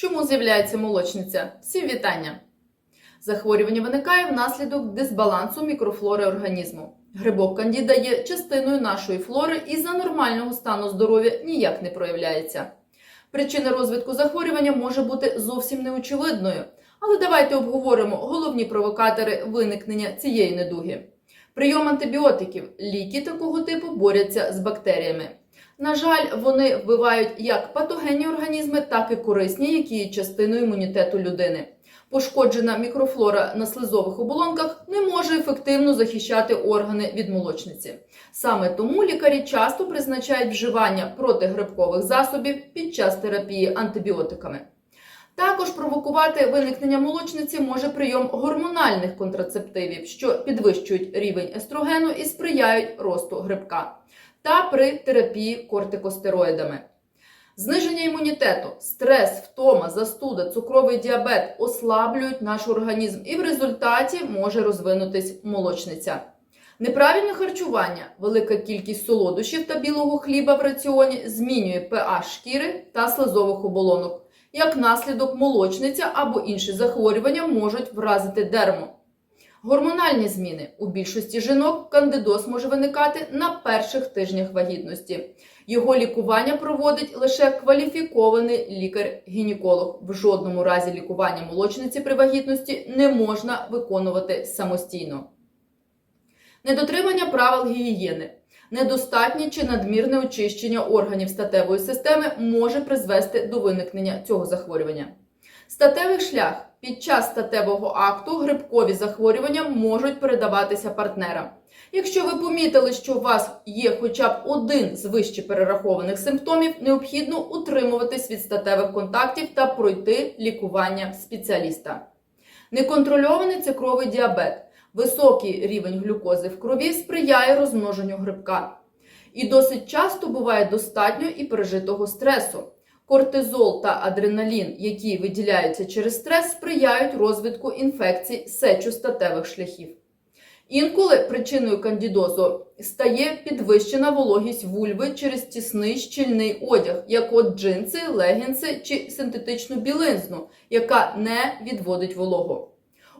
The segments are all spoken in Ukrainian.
Чому з'являється молочниця? Всім вітання! Захворювання виникає внаслідок дисбалансу мікрофлори організму. Грибок кандіда є частиною нашої флори і за нормального стану здоров'я ніяк не проявляється. Причина розвитку захворювання може бути зовсім неочевидною, але давайте обговоримо головні провокатори виникнення цієї недуги. Прийом антибіотиків, ліки такого типу борються з бактеріями. На жаль, вони вбивають як патогенні організми, так і корисні, які є частиною імунітету людини. Пошкоджена мікрофлора на слизових оболонках не може ефективно захищати органи від молочниці. Саме тому лікарі часто призначають вживання протигрибкових засобів під час терапії антибіотиками. Також провокувати виникнення молочниці може прийом гормональних контрацептивів, що підвищують рівень естрогену і сприяють росту грибка, та при терапії кортикостероїдами. Зниження імунітету, стрес, втома, застуда, цукровий діабет ослаблюють наш організм і в результаті може розвинутись молочниця. Неправильне харчування, велика кількість солодощів та білого хліба в раціоні змінює pH шкіри та слизових оболонок. Як наслідок молочниця або інші захворювання можуть вразити дерму. Гормональні зміни у більшості жінок кандидоз може виникати на перших тижнях вагітності. Його лікування проводить лише кваліфікований лікар-гінеколог. В жодному разі лікування молочниці при вагітності не можна виконувати самостійно. Недотримання правил гігієни. Недостатнє чи надмірне очищення органів статевої системи може призвести до виникнення цього захворювання. Статевий шлях під час статевого акту грибкові захворювання можуть передаватися партнерам. Якщо ви помітили, що у вас є хоча б один з вище перерахованих симптомів, необхідно утримуватись від статевих контактів та пройти лікування спеціаліста. Неконтрольований цукровий діабет. Високий рівень глюкози в крові сприяє розмноженню грибка. І досить часто буває достатньо і пережитого стресу. Кортизол та адреналін, які виділяються через стрес, сприяють розвитку інфекцій сечостатевих шляхів. Інколи причиною кандідозу стає підвищена вологість вульви через тісний щільний одяг, як от джинси, легінси чи синтетичну білизну, яка не відводить вологу.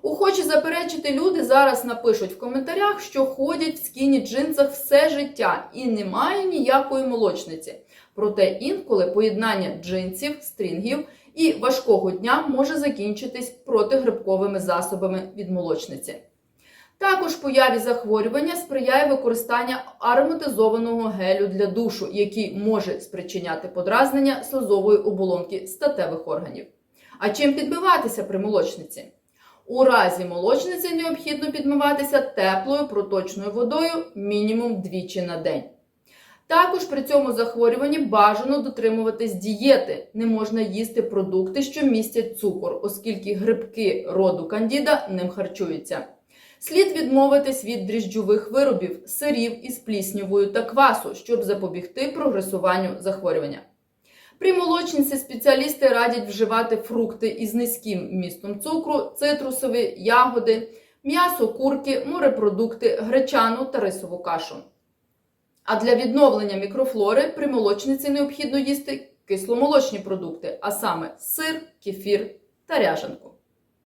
Охочі заперечити люди зараз напишуть в коментарях, що ходять в скіні джинсах все життя і немає ніякої молочниці. Проте інколи поєднання джинсів, стрінгів і важкого дня може закінчитись протигрибковими засобами від молочниці. Також появі захворювання сприяє використання ароматизованого гелю для душу, який може спричиняти подразнення слизової оболонки статевих органів. А чим підбиватися при молочниці? У разі молочниці необхідно підмиватися теплою проточною водою мінімум двічі на день. Також при цьому захворюванні бажано дотримуватись дієти. Не можна їсти продукти, що містять цукор, оскільки грибки роду кандіда ним харчуються. Слід відмовитись від дріжджових виробів, сирів із пліснявою та квасу, щоб запобігти прогресуванню захворювання. При молочниці спеціалісти радять вживати фрукти із низьким містом цукру, цитрусові, ягоди, м'ясо, курки, морепродукти, гречану та рисову кашу. А для відновлення мікрофлори при молочниці необхідно їсти кисломолочні продукти, а саме сир, кефір та ряжанку.